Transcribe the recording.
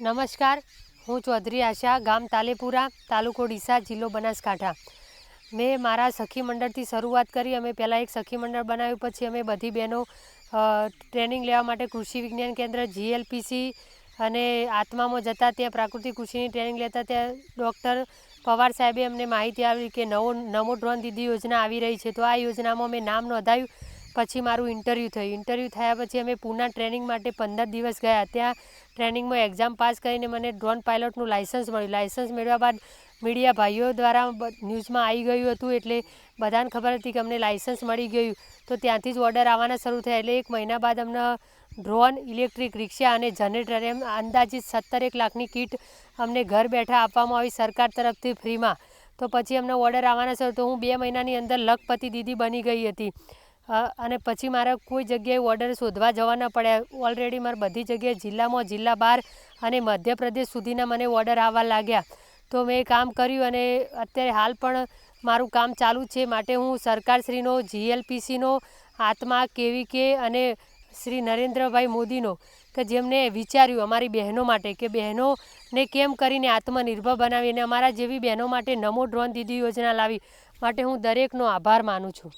નમસ્કાર. હું ચૌધરી આશા, ગામ તાલેપુરા, તાલુકો ડીસા, જિલ્લો બનાસકાંઠા. મેં મારા સખી મંડળથી શરૂઆત કરી, અમે પહેલાં એક સખી મંડળ બનાવ્યું, પછી અમે બધી બહેનો ટ્રેનિંગ લેવા માટે કૃષિ વિજ્ઞાન કેન્દ્ર, જીએલપીસી અને આત્મામાં જતા ત્યાં પ્રાકૃતિક કૃષિની ટ્રેનિંગ લેતા ત્યાં ડૉક્ટર પવાર સાહેબે અમને માહિતી આપી કે નવો, નમો ડ્રોન દીદી યોજના આવી રહી છે. તો આ યોજનામાં મેં નામ નોંધાયું. પછી મારું ઇન્ટરવ્યૂ થયું. ઇન્ટરવ્યૂ થયા પછી અમે પૂના ટ્રેનિંગ માટે પંદર દિવસ ગયા. ત્યાં ટ્રેનિંગમાં એક્ઝામ પાસ કરીને મને ડ્રોન પાયલોટનું લાઇસન્સ મળ્યું. લાઇસન્સ મેળવ્યા બાદ મીડિયા ભાઈઓ દ્વારા ન્યૂઝમાં આવી ગયું હતું એટલે બધાને ખબર હતી કે અમને લાઇસન્સ મળી ગયું. તો ત્યાંથી જ ઓર્ડર આવવાના શરૂ થયા એટલે એક મહિના બાદ અમને ડ્રોન ઇલેક્ટ્રિક રિક્ષા અને જનરેટર એમ અંદાજિત સત્તર એક લાખની કીટ અમને ઘર બેઠા આપવામાં આવી સરકાર તરફથી ફ્રીમાં તો પછી અમને ઓર્ડર આવવાના શરૂ તો હું બે મહિનાની અંદર લખપતિ દીદી બની ગઈ હતી. અને પછી મારે કોઈ જગ્યાએ ઓર્ડર શોધવા જવા ન પડ્યા. ઓલરેડી મારે બધી જગ્યાએ જિલ્લામાં જિલ્લા બહાર અને મધ્યપ્રદેશ સુધીના મને ઓર્ડર આવવા લાગ્યા. તો મેં કામ કર્યું અને અત્યારે હાલ પણ મારું કામ ચાલુ છે. માટે હું સરકારશ્રીનો જીએલપીસીનો આત્મા કેવી કે અને શ્રી નરેન્દ્રભાઈ મોદીનો, કે જેમને વિચાર્યું અમારી બહેનો માટે, કે બહેનોને કેમ કરીને આત્મનિર્ભર બનાવી અને અમારા જેવી બહેનો માટે નમો ડ્રોન દીદી યોજના લાવી. માટે હું દરેકનો આભાર માનું છું.